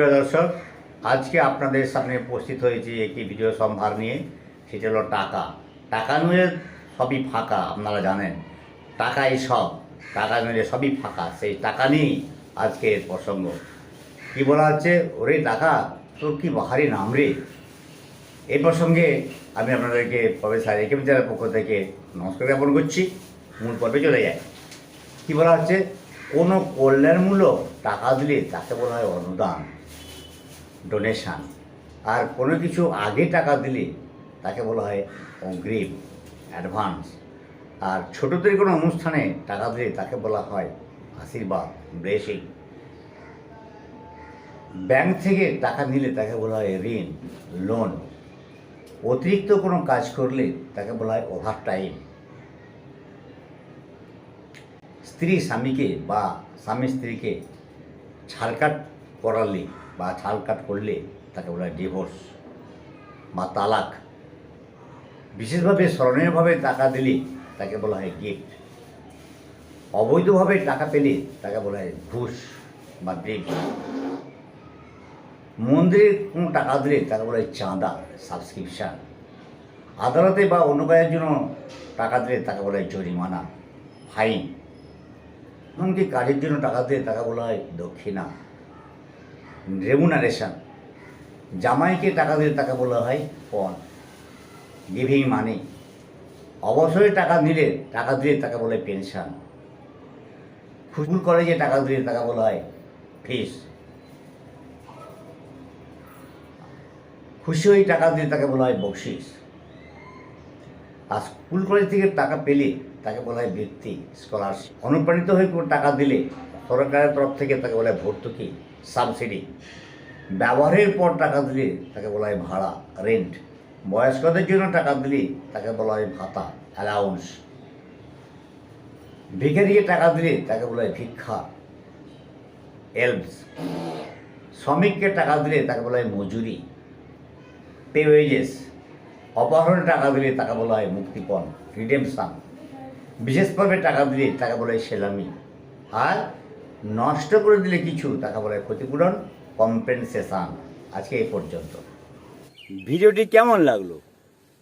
প্রিয় দর্শক, আজকে আপনাদের সামনে উপস্থিত হয়েছি একটি ভিডিও সম্ভার নিয়ে, সেটা হলো টাকা। টাকা নিয়ে সবই ফাঁকা, আপনারা জানেন। টাকাই সব, টাকা নিয়ে সবই ফাঁকা, সেই টাকা নিয়েই আজকের প্রসঙ্গ। কি বলা হচ্ছে? ওরে টাকা, তোর কি বাহারি নাম রে? এই প্রসঙ্গে আমি আপনাদেরকে প্রফেসর একে বিচারের পক্ষ থেকে নমস্কার জ্ঞাপন করছি। মূল পর্বে চলে যায় কি বলা হচ্ছে? কোনো কল্যাণমূলক টাকা দিলে তাকে বলা হয় অনুদান। ডোনেশান আর কোনো কিছু আগে টাকা দিলে তাকে বলা হয় অগ্রিম অ্যাডভান্স আর ছোটোদের কোনো অনুষ্ঠানে টাকা দিলে তাকে বলা হয় আশীর্বাদ ব্লেসিং ব্যাংক থেকে টাকা নিলে তাকে বলা হয় ঋণ লোন অতিরিক্ত কোনো কাজ করলে তাকে বলা হয় ওভার টাইম স্ত্রী স্বামীকে বা স্বামী স্ত্রীকে ছাড়কাট করালে বা ছাড়কাট করলে তাকে বলা হয় ডিভোর্স বা তালাক। বিশেষভাবে স্মরণীয়ভাবে টাকা দিলে তাকে বলা হয় গিফট অবৈধভাবে টাকা পেলে তাকে বলা হয় ঘুষ বা ব্রিজ মন্দিরে কোনো টাকা দিলে তাকে বলা হয় চাঁদা সাবস্ক্রিপশান আদালতে বা অন্য কাজের জন্য টাকা দিলে তাকে বলা হয় জরিমানা ফাইন এমনকি কাজের জন্য টাকা দিলে তাকে বলা হয় দক্ষিণা। রেমুনারেশন জামাইকে টাকা দিলে তাকে বলা হয় পণ। গিভিং মানি অবসরে টাকা দিলে টাকা দিলে তাকে বলা পেনশন স্কুল কলেজে টাকা দিলে তাকে বলা হয় ফিস খুশি হয়ে টাকা দিলে তাকে বলা হয় বকশিস। আর স্কুল কলেজ থেকে টাকা পেলে তাকে বলা হয় বৃত্তি স্কলারশিপ অনুপ্রাণিত হয়ে কোনো টাকা দিলে সরকারের তরফ থেকে তাকে বলা হয় ভর্তুকি। সাবসিডি ব্যবহারের পর টাকা দিলে তাকে বলা হয় ভাড়া রেন্ট বয়স্কদের জন্য টাকা দিলে তাকে বলা হয় ভাতা অ্যালাউন্স ভিখারিকে টাকা দিলে তাকে বলা হয় ভিক্ষা এলবস শ্রমিককে টাকা দিলে তাকে বলা হয় মজুরি পে ওয়েজেস অপহরণে টাকা দিলে তাকে বলা হয় মুক্তিপণ রিডেমশন বিশেষ পর্বে টাকা দিলে তাকে বলা হয় সেলামি। আর নষ্ট করে দিলে কিছু, তাকে বলা ক্ষতিপূরণ কম্পেনসেশন আজকে এই পর্যন্ত। ভিডিওটি কেমন লাগল?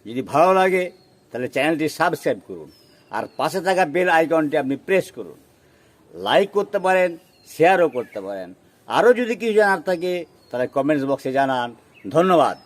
যদি ভালো লাগে, তাহলে চ্যানেলটি সাবস্ক্রাইব করুন। আর পাশে থাকা বেল আইকনটি আপনি প্রেস করুন। লাইক করতে পারেন শেয়ারও করতে পারেন। আরও যদি কিছু জানার থাকে, তাহলে কমেন্টস বক্সে জানান। ধন্যবাদ।